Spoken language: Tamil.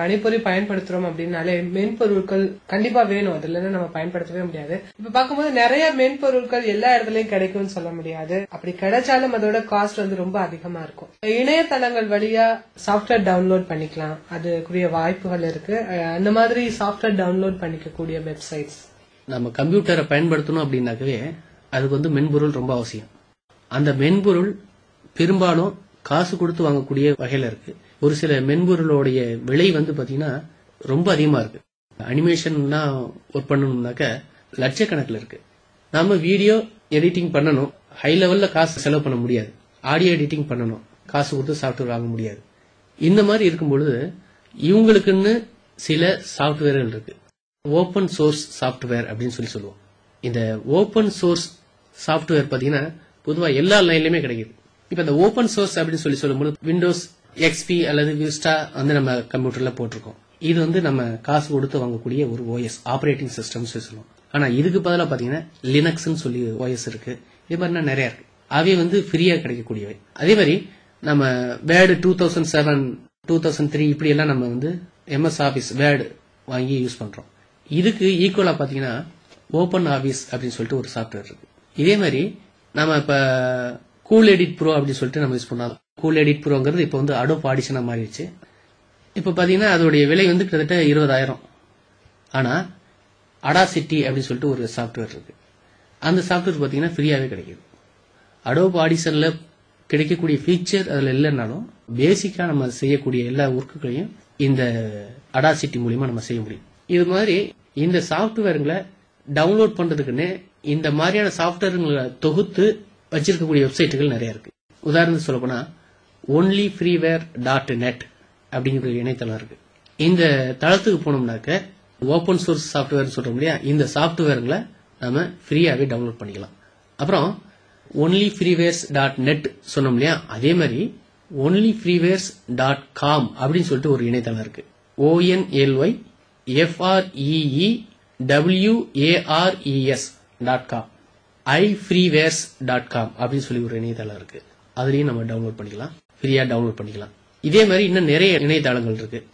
கணிப்பொறி பயன்படுத்துறோம் அப்படின்னாலே மென்பொருட்கள் கண்டிப்பா வேணும். அது இல்லைன்னா நம்ம பயன்படுத்தவே முடியாது. இப்ப பார்க்கும்போது நிறைய மென்பொருட்கள் எல்லா இடத்துலயும் கிடைக்கும்னு சொல்ல முடியாது. அப்படி கிடைச்சாலும் அதோட காஸ்ட் வந்து ரொம்ப அதிகமா இருக்கும். இணையதளங்கள் வழியா சாஃப்ட்வேர் டவுன்லோட் பண்ணிக்கலாம். அதுக்குரிய வாய்ப்புகள் இருக்கு. அந்த மாதிரி சாஃப்ட்வேர் டவுன்லோட் பண்ணிக்கக்கூடிய வெப்சைட்ஸ் நம்ம கம்ப்யூட்டரை பயன்படுத்தணும் அப்படின்னாக்கவே அதுக்கு வந்து மென்பொருள் ரொம்ப அவசியம். அந்த மென்பொருள் பெரும்பாலும் காசு கொடுத்து வாங்கக்கூடிய வகையில இருக்கு. ஒரு சில மென்பொருளோடைய விலை வந்து பாத்தீங்கன்னா ரொம்ப அதிகமா இருக்கு. அனிமேஷன்னா ஒர்க் பண்ணணும்னாக்க லட்சக்கணக்கில் இருக்கு. நாம வீடியோ எடிட்டிங் பண்ணணும். ஹை லெவல்ல காசு செலவு பண்ண முடியாது. ஆடியோ எடிட்டிங் பண்ணணும். காசு கொடுத்து சாஃப்ட்வேர் வாங்க முடியாது. இந்த மாதிரி இருக்கும் பொழுது இவங்களுக்குன்னு சில சாஃப்ட்வேர்கள் இருக்கு. ஓபன் சோர்ஸ் சாஃப்ட்வேர் அப்படின்னு சொல்லி சொல்லுவோம். இந்த ஓபன் சோர்ஸ் சாஃப்ட்வேர் பாத்தீங்கன்னா பொதுவா எல்லா லைன்லயுமே கிடைக்குது. இப்ப இந்த ஓபன் சோர்ஸ் அப்படின்னு சொல்லி சொல்லும்போது விண்டோஸ் எக்ஸ்பி அல்லது விஸ்டா வந்து நம்ம கம்ப்யூட்டர்ல போட்டிருக்கோம். இது வந்து நம்ம காசு கொடுத்து வாங்கக்கூடிய ஒரு ஓஎஸ் ஆபரேட்டிங் சிஸ்டம் சொல்லுவோம். ஆனா இதுக்கு பதிலாக பாத்தீங்கன்னா லினக்ஸ்னு சொல்லி ஓஎஸ் இருக்கு. இது மாதிரினா நிறைய இருக்கு. அவை வந்து ஃப்ரீயா கிடைக்கக்கூடியவை. அதே மாதிரி நம்ம word two thousand seven two thousand three இப்படி எல்லாம் நம்ம வந்து எம்எஸ் ஆபீஸ் வேர்டு வாங்கி யூஸ் பண்றோம். இதுக்கு ஈக்குவலா பாத்தீங்கன்னா ஓபன் ஆபீஸ் அப்படின்னு சொல்லிட்டு ஒரு சாஃப்ட்வேர் இருக்கு. இதே மாதிரி நம்ம இப்ப கூல் எடிட் ப்ரோ அப்படின்னு சொல்லிட்டு நம்ம யூஸ் பண்ணலாம். கூல் எடிட் ப்ரோங்கிறது இப்போ வந்து அடோப் ஆடிஷனாக மாறிடுச்சு. இப்போ பார்த்தீங்கன்னா அதோடைய விலை வந்து கிட்டத்தட்ட இருபதாயிரம். ஆனால் அடாசிட்டி அப்படின்னு சொல்லிட்டு ஒரு சாஃப்ட்வேர் இருக்கு. அந்த சாஃப்ட்வேர் பார்த்தீங்கன்னா ஃப்ரீயாகவே கிடைக்குது. அடோப் ஆடிஷனில் கிடைக்கக்கூடிய ஃபீச்சர் அதில் இல்லைன்னாலும் பேசிக்காக நம்ம செய்யக்கூடிய எல்லா ஒர்க்குகளையும் இந்த அடாசிட்டி மூலியமா நம்ம செய்ய முடியும். இது மாதிரி இந்த சாஃப்ட்வேருங்களை டவுன்லோட் பண்றதுக்குன்னு இந்த மாதிரியான சாஃப்ட்வேருங்களை தொகுத்து வச்சிருக்கக்கூடிய வெப்சைட்டுகள் நிறைய இருக்கு. உதாரணத்துக்கு சொல்ல போனா ஒன்லி ஃப்ரீவேர் டாட் நெட் அப்படிங்கிற ஒரு இணையதளம் இருக்கு. இந்த தளத்துக்கு போனோம்னாக்க ஓபன் சோர்ஸ் சாஃப்ட்வேர்னு சொல்றோம் இல்லையா? இந்த சாஃப்ட்வேர்களை நம்ம ஃப்ரீயாவே டவுன்லோட் பண்ணிக்கலாம். அப்புறம் ஒன்லி ஃப்ரீவேர்ஸ் டாட் நெட் சொன்னோம் இல்லையா? அதே மாதிரி ஒன்லி ஃப்ரீவேர்ஸ் டாட் காம் அப்படின்னு சொல்லிட்டு ஒரு இணையதளம் இருக்கு. O N L Y F R E E W A R E S dot com I freewares dot com அப்படின்னு சொல்லி ஒரு இணையதளம் இருக்கு. அதுலயும் நம்ம டவுன்லோட் பண்ணிக்கலாம். ஃப்ரீயா டவுன்லோட் பண்ணிக்கலாம். இதே மாதிரி இன்னும் நிறைய இணையதளங்கள் இருக்கு.